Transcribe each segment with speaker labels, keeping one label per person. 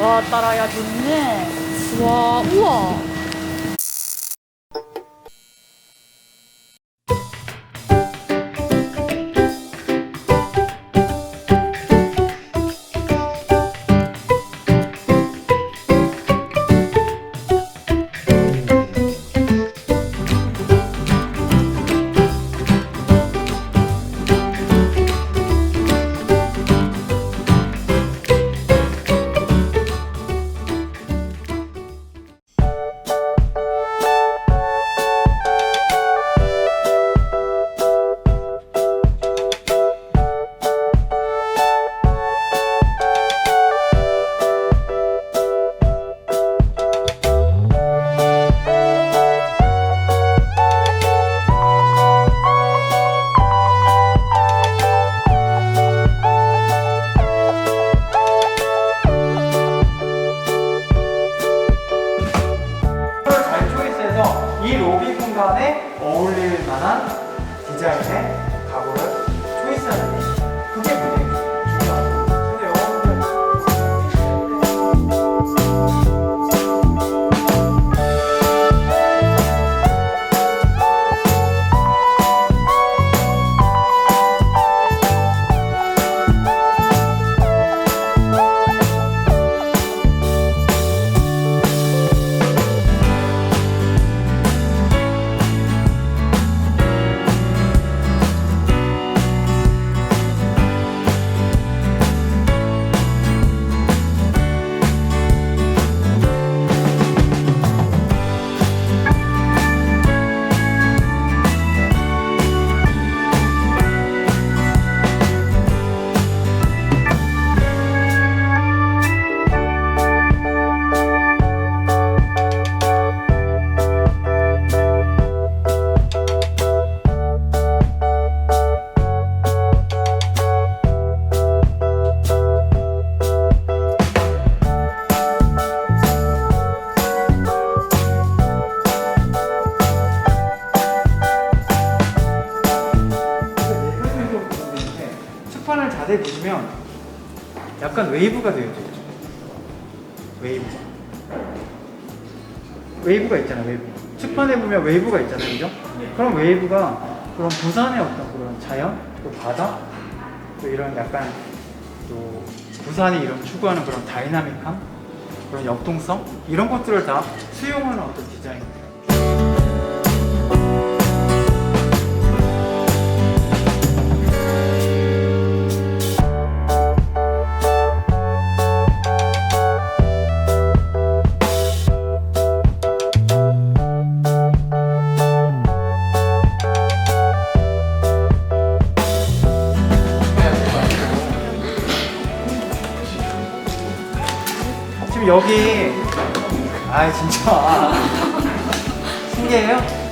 Speaker 1: 와 따라야 좋네.
Speaker 2: 와, 우와.
Speaker 3: 이 로비 공간에 어울릴 만한 디자인의 가구를 초이스하는 게 그게 자세히 보시면 약간 웨이브가 되어 있죠. 웨이브. 웨이브가 있잖아요. 웨이브. 축판에 보면 웨이브가 있잖아요, 그죠? 그럼 웨이브가 그런 부산의 어떤 그런 자연, 또 바다, 또 이런 약간 또 부산이 이런 추구하는 그런 다이나믹함, 그런 역동성 이런 것들을 다 수용하는 어떤 디자인 지금 여기 아 진짜 신기해요?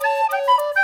Speaker 3: Música